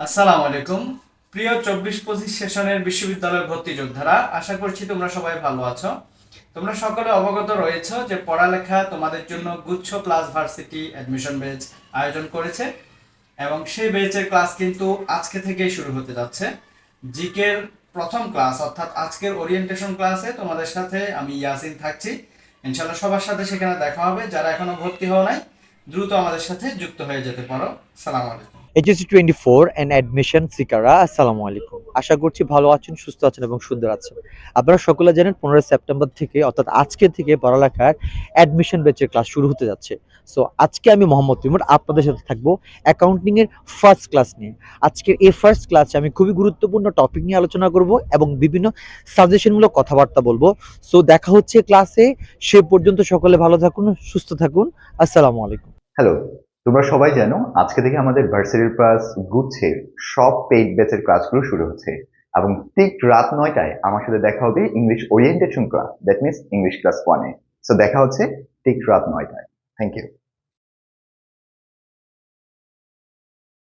আসসালামু আলাইকুম। প্রিয় চব্বিশ পঁচিশ সেশনের বিশ্ববিদ্যালয় ভর্তি যোদ্ধারা, আশা করছি তোমরা সবাই ভালো আছো। তোমরা সকলে অবগত রয়েছ যে পড়ালেখা তোমাদের জন্য গুচ্ছ ক্লাস ভার্সিটি অ্যাডমিশন বেচ আয়োজন করেছে এবং সেই বেচের ক্লাস কিন্তু আজকে থেকেই শুরু হতে যাচ্ছে। জিকের প্রথম ক্লাস অর্থাৎ আজকের ওরিয়েন্টেশন ক্লাসে তোমাদের সাথে আমি ইয়াসিন থাকছি। ইনশাল্লাহ সবার সাথে সেখানে দেখা হবে। যারা এখনও ভর্তি হওয়া নাই, দ্রুত আমাদের সাথে যুক্ত হয়ে যেতে পারো। সালাম আলাইকুম। HSC twenty four and admission সিকাররা আসসালামু আলাইকুম। আশা করছি ভালো আছেন, সুস্থ আছেন এবং সুন্দর আছেন। আপনারা সকলে জানেন, পনেরোই সেপ্টেম্বর থেকে, অর্থাৎ আজকে থেকে পড়ালেখার অ্যাডমিশন ব্যাচের ক্লাস শুরু হতে যাচ্ছে। সো আজকে আমি মোহাম্মদ তিমুর আপনাদের সাথে থাকব অ্যাকাউন্টিংয়ের ফার্স্ট ক্লাস নিয়ে। আজকের এই ফার্স্ট ক্লাসে আমি খুবই গুরুত্বপূর্ণ টপিক নিয়ে আলোচনা করব এবং বিভিন্ন সাজেশনমূলক কথাবার্তা বলব। সো দেখা হচ্ছে ক্লাসে সে পর্যন্ত সকলে ভালো থাকুন, সুস্থ থাকুন। আসসালামু আলাইকুম। হ্যালো তোমরা সবাই জানো, আজকে থেকে আমাদের ভার্সিটির ক্লাস গুচ্ছের সব পেইড ব্যাচের ক্লাসগুলো শুরু হচ্ছে। এবং ঠিক রাত নয়টায় আমার সাথে দেখা হবে English orientation class that means English class ওয়ানে সো দেখা হচ্ছে ঠিক রাত নয়টায়। Thank you